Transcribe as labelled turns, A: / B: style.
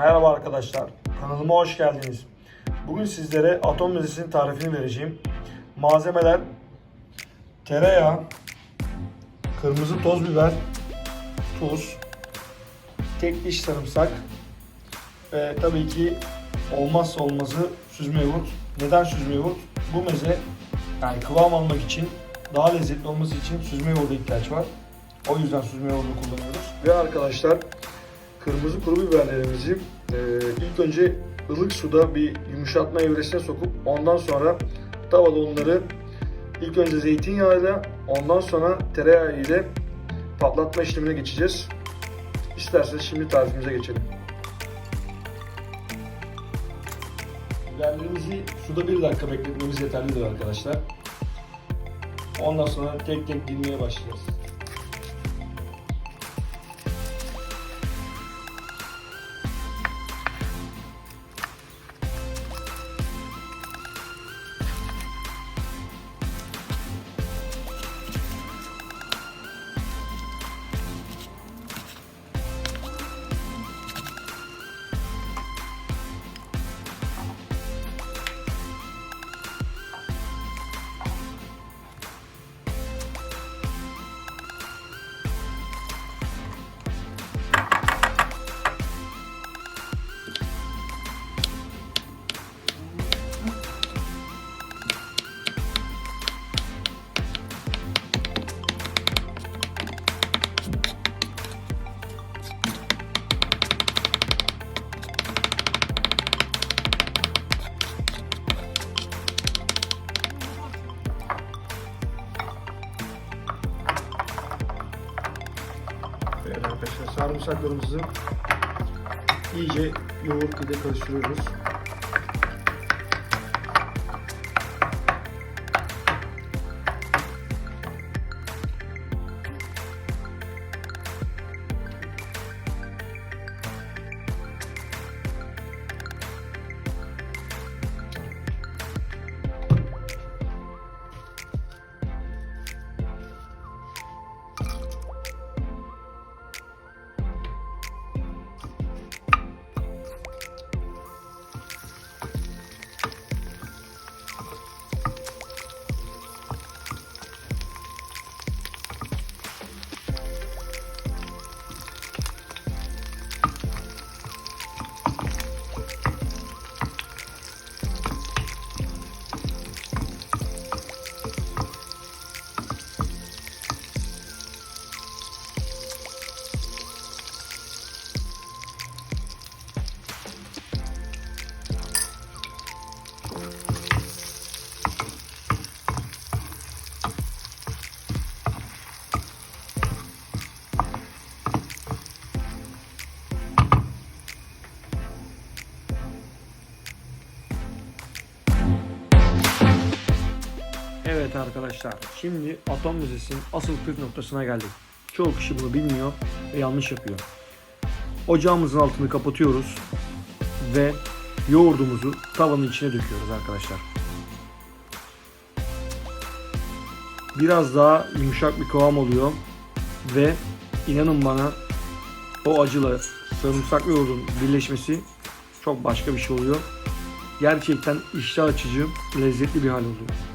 A: Merhaba arkadaşlar, kanalıma hoş geldiniz. Bugün sizlere atom mezesinin tarifini vereceğim. Malzemeler tereyağı, kırmızı toz biber, tuz, tek diş sarımsak ve tabii ki olmazsa olmazı süzme yoğurt. Neden süzme yoğurt? Bu meze yani kıvam almak için, daha lezzetli olması için süzme yoğurda ihtiyaç var. O yüzden süzme yoğurdu kullanıyoruz. Ve arkadaşlar kırmızı kuru biberlerimizi e, ilk önce ılık suda bir yumuşatma evresine sokup ondan sonra tavada onları ilk önce zeytinyağıyla ondan sonra tereyağı ile patlatma işlemine geçeceğiz. İsterseniz şimdi tarifimize geçelim. Biberlerimizi suda bir dakika bekletmemiz yeterlidir arkadaşlar. Ondan sonra tek tek dilmeye başlayacağız. Sarımsaklarımızı iyice yoğurt ile karıştırıyoruz. Evet arkadaşlar, şimdi Atom Müzesi'nin asıl püf noktasına geldik. Çoğu kişi bunu bilmiyor ve yanlış yapıyor. Ocağımızın altını kapatıyoruz ve yoğurdumuzu tavanın içine döküyoruz arkadaşlar. Biraz daha yumuşak bir kıvam oluyor ve inanın bana o acılı sarımsaklı yoğurdun birleşmesi çok başka bir şey oluyor. Gerçekten iştah açıcı, lezzetli bir hal oluyor.